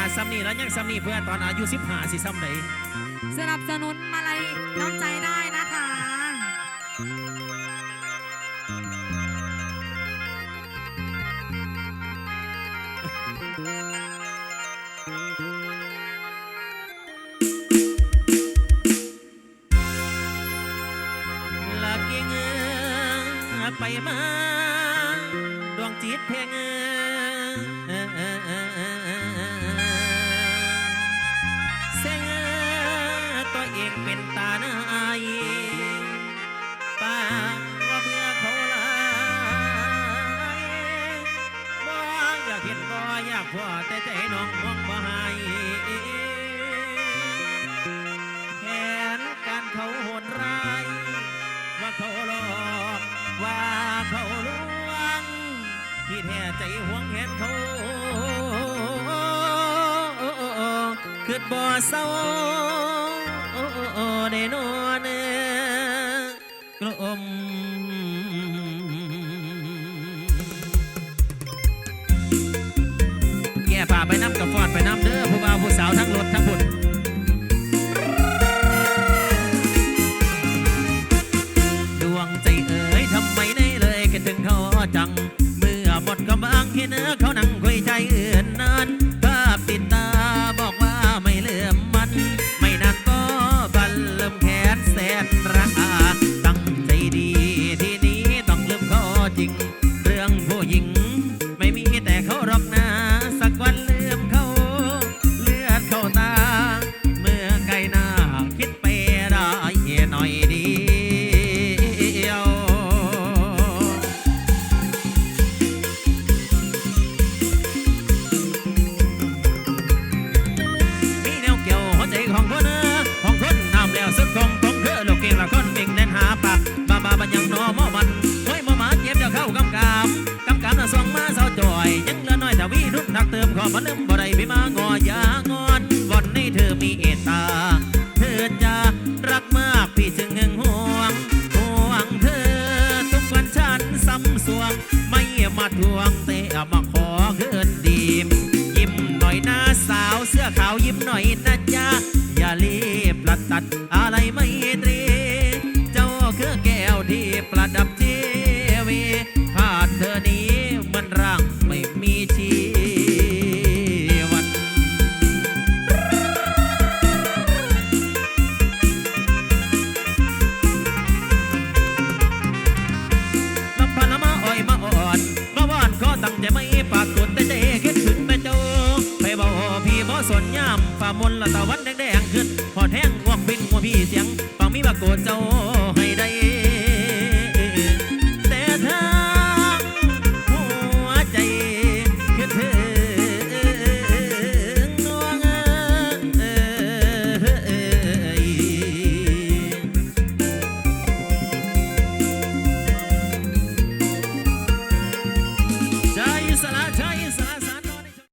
นาดซ้ำนี่แล้วยังซ้ำนี่เพื่อตอนอายุสิบห้าสิซ้ำไหนสนับสนุนมาลัยน้ำใจได้นะคะลาเกียงเงอไปมา ดวงจิตเพงเพอแต่ใจน้องมองบ่ให้แผนการเขาโหดร้าย ว่าเขาหลอกว่าเขาลวง ที่แท้ใจหวงเห็นเขาคืดบ่อเศร้าได้นอนกลม ไปน้ำเด้อผู้บ่าวผู้สาวทั้งรถทั้งบุญดวงใจเอ๋ยทำไมได้เลยคิดถึงเขาจัง เมื่อหมดกำลังที่เนื้อเขา น่อยเดียว มีแนวเกี่ยวหัวใจของคนเอของคนนำแล้วสุดคงคงคือโลกเก่งละคนเก่งเดินหาปากบาบาบันยังนอมอมันเฮ้ยมามาเจ็บเดี๋ยวเข้ากำกามกำกามน่ะส่งมาเศร้าจ่อย ยังเหลือน้อยแต่วีรุ่นทักเติมขอมาลืมบ่ได้พี่มางอยา สวง ไม่มาทวงแต่มาขอเกินดีมยิ้มหน่อยนะสาวเสื้อขาวยิ้มหน่อยนะจ๊ะอย่ารีบประตัดอะไรไม่ มฝ่ามนละตะวันแดงๆขึ้น พอแท่งงวกบินง่วพี่เสียง ฟังมีบากโกดเจ้า